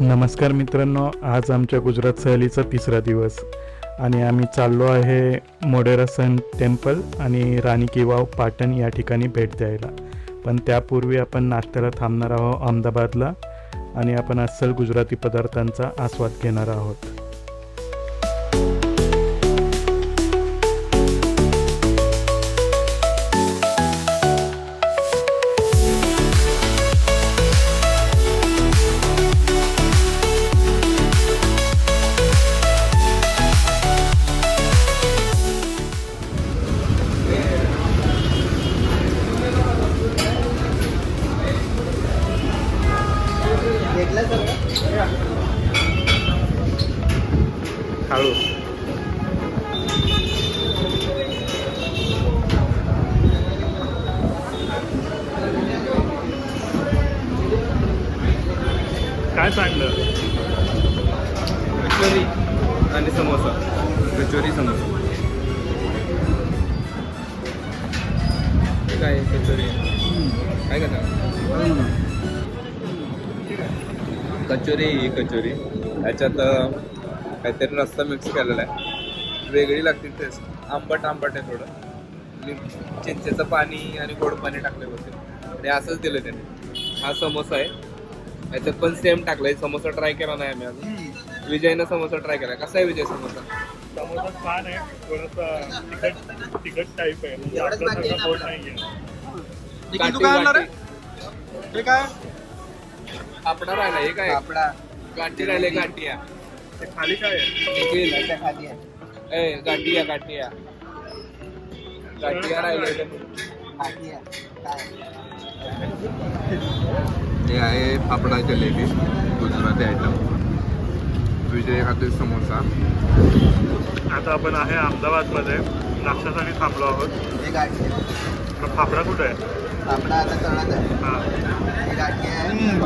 नमस्कार मित्रांनो आज आमच्या गुजरात सहलीचा तिसरा दिवस आणि आम्ही चाललो आहे मोडेरा सन टेम्पल आणि राणी किवाव पाटण या ठिकाणी भेट द्यायला. पण त्यापूर्वी आपण नाश्त्याला थांबणार आहोत अहमदाबादला आणि आपण अस्सल गुजराती पदार्थांचा आस्वाद घेणार आहोत. हळू काय सांगलं? कचोरी आणि समोसा. कचोरी समोसा. काय कचोरी? काय का कचोरी ही कचोरी. ह्याच्यात काहीतरी रस्ता मिक्स केलेला आहे. वेगळी लागते टेस्ट आंबट आंबट आहे थोडं. आणि चिंचेचं पाणी आणि गोड पाणी टाकले होते आणि असंच दिलं त्याने. हा समोसा आहे. ह्याच्यात पण सेम टाकलंय. समोसा ट्राय केला नाही आम्ही अजून. विजयनं समोसा ट्राय केला. कसा आहे विजय समोसा? समोसा छान आहे. थोडंसं तिखट तिखट टाईप आहे. म्हणजे. गोड नाही आहे. हे काय? आपला राहिला हे काय? आपला गाठी राहिले गाठिया. ते खाली काय आहे? निखिल खाली आहे. ए गाठिया गाठिया. गाठिया राहिले. हे आहे फाफडा जलेबी गुजराती आयटम विजय खाते समोसा. आता आपण आहे अहमदाबादमध्ये. नाश्त्यासाठी थांबलो आहोत. हे फाफडा कुठे आहे? आपला आता तळत आहे. हां. हे गाठी आहे.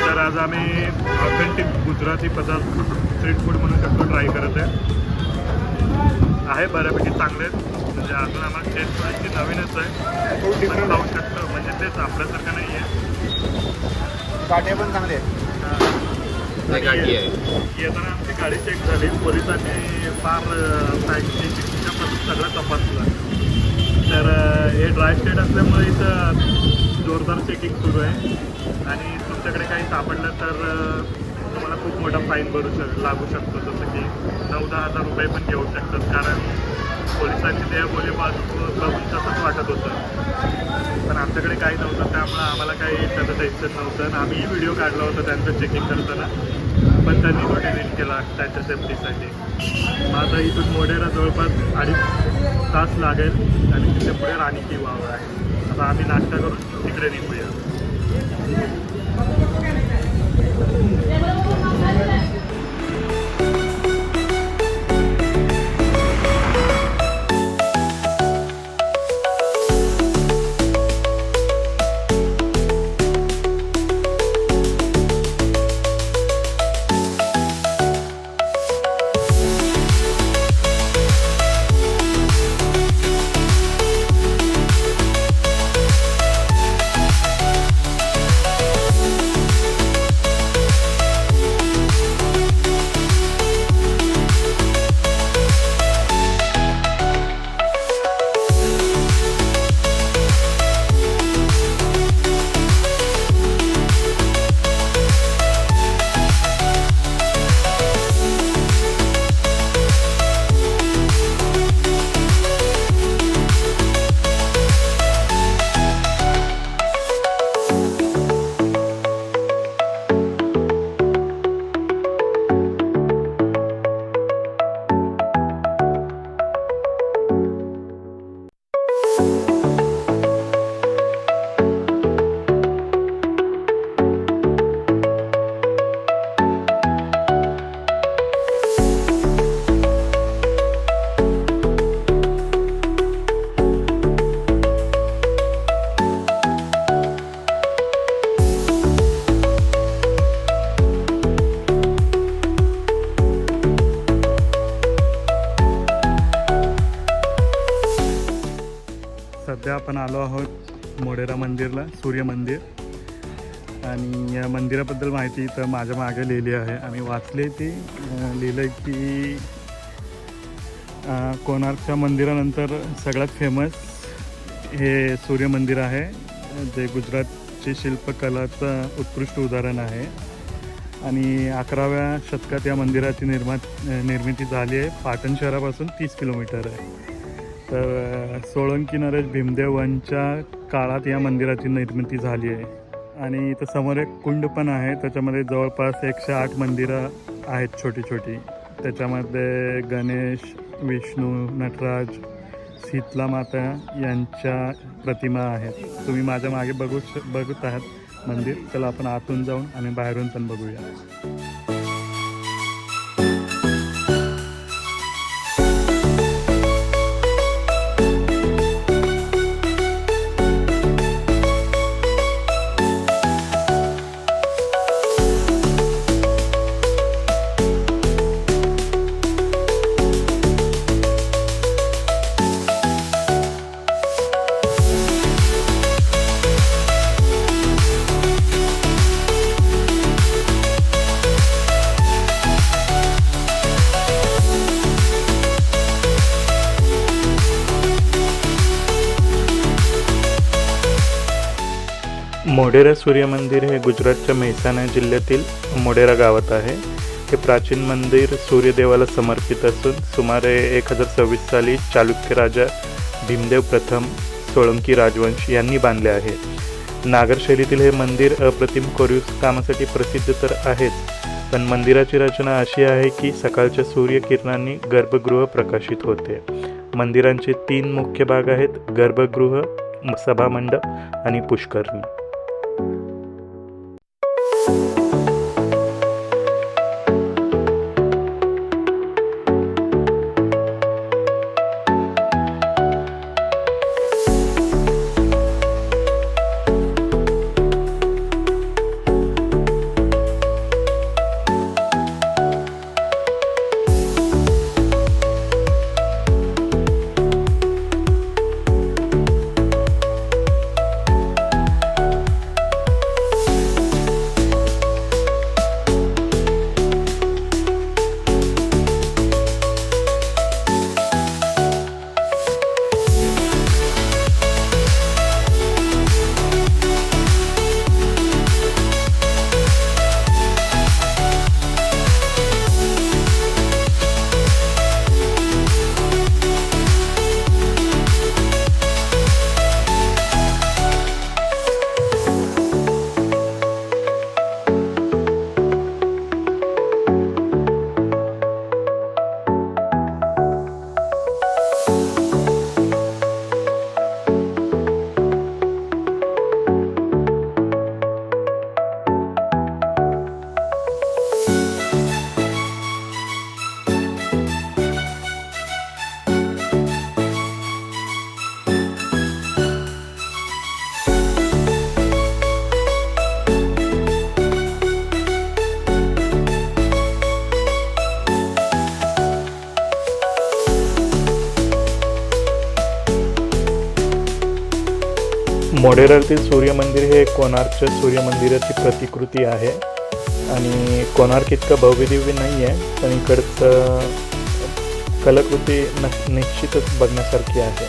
तर आज आम्ही ऑथेंटिक गुजराती पदार्थ स्ट्रीट फूड म्हणू शकतो ट्राय करत आहे. आहे बऱ्यापैकी चांगले. आहेत. म्हणजे अजून आम्हाला टेस्ट थोडीशी नवीनच आहे. पण खाऊ शकतो. म्हणजे तेच आपल्यासारखं नाही आहे गाठी पण चांगले हे. आहे. येताना आमची गाडी चेक झाली. पोलिसांनी फार सायन्सची सगळं तपासलं. हे ड्राय स्टेट असल्यामुळे इथं जोरदार चेकिंग सुरू आहे. आणि तुमच्याकडे काही सापडलं तर तुम्हाला खूप मोठा फाईन भरू शक लागू शकतो. जसं की नऊ दहा हजार रुपये पण घेऊ शकतात. कारण पोलिसांची त्या बाजू बघून तसंच वाटत होतं. पण आमच्याकडे काही नव्हतं त्यामुळं आम्हाला काही त्याचं टेन्शन नव्हतं. आणि आम्हीही व्हिडिओ काढला होता त्यांचं चेकिंग करताना. पण त्यांनी तो डिलीट केला त्यांच्या सेफ्टीसाठी मग आता इथून मोढेरा जवळपास अडीच तास लागेल आणि तिथे पुढे राणी किंवा वाव आहे. आता आम्ही नाश्ता करून तिकडे निघूया. सध्या आपण आलो आहोत मोढेरा मंदिरला सूर्य मंदिर. आणि या मंदिराबद्दल माहिती तर माझ्या मागे लिहिली आहे. आम्ही वाचले ती लिहिलं आहे की कोणार्कच्या मंदिरानंतर सगळ्यात फेमस हे सूर्य मंदिर आहे जे गुजरातची शिल्पकलाचं उत्कृष्ट उदाहरण आहे. आणि अकराव्या शतकात या मंदिराची निर्मा निर्मिती झाली आहे. पाटण शहरापासून तीस किलोमीटर आहे. तर सोळंकी नरेश भीमदेवांच्या काळात या मंदिराची निर्मिती झाली आहे. आणि इथं समोर एक कुंड पण आहे. त्याच्यामध्ये जवळपास एकशे आठ मंदिरं आहेत छोटी छोटी. त्याच्यामध्ये गणेश विष्णू नटराज शीतला माता यांच्या प्रतिमा आहेत. तुम्ही माझ्या मागे बघू बघत आहात मंदिर. चला आपण आतून जाऊन आणि बाहेरून पण बघूया. मोढेरा सूर्य मंदिर हे गुजरातच्या मेहसाणा जिल्ह्यातील मोढेरा गावात आहे. हे प्राचीन मंदिर सूर्यदेवाला समर्पित असून सुमारे एक हजार सव्वीस साली चालुक्य राजा भीमदेव प्रथम सोळंकी राजवंश यांनी बांधले आहे. नागरशैलीतील हे मंदिर अप्रतिम कोरीव कामासाठी प्रसिद्ध तर आहेच पण मंदिराची रचना अशी आहे की सकाळच्या सूर्यकिरणांनी गर्भगृह प्रकाशित होते. मंदिरांचे तीन मुख्य भाग आहेत गर्भगृह सभामंडप आणि पुष्करणी. मोढेरातील सूर्यमंदिर हे कोणार्कच्या सूर्यमंदिराची प्रतिकृती आहे. आणि कोणार्क इतकं भव्यदिव्य नाही आहे पण इकडचं कलाकृती न निश्चितच बघण्यासारखी आहे.